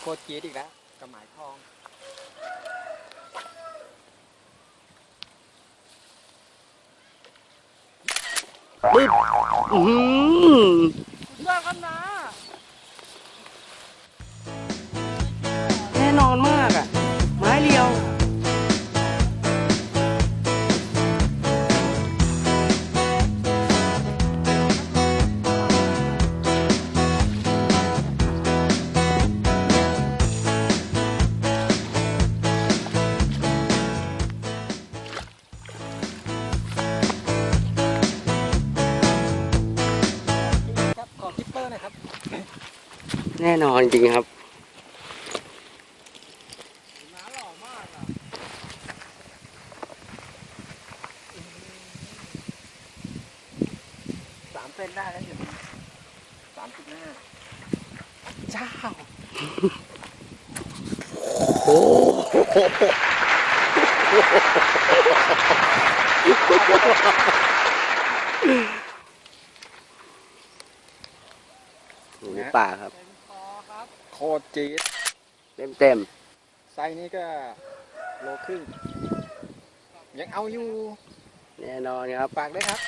โคตรจี๊ดอีกแล้วกับหมายทองปึ๊บอืมยอดครับนะแน่นอน แน่นอนจริงครับน้ามากอะสามเซนได้แล้วเดี๋ยวสามสิบห้าเจ้า โอ้ห มูป่าครับเต็มคอครับ โคตรจี๊ดเต็มเต็มไซส์นี้ก็โลครึ่งยังเอาอยู่ ๆแน่นอนครับ ฝากด้วยครับ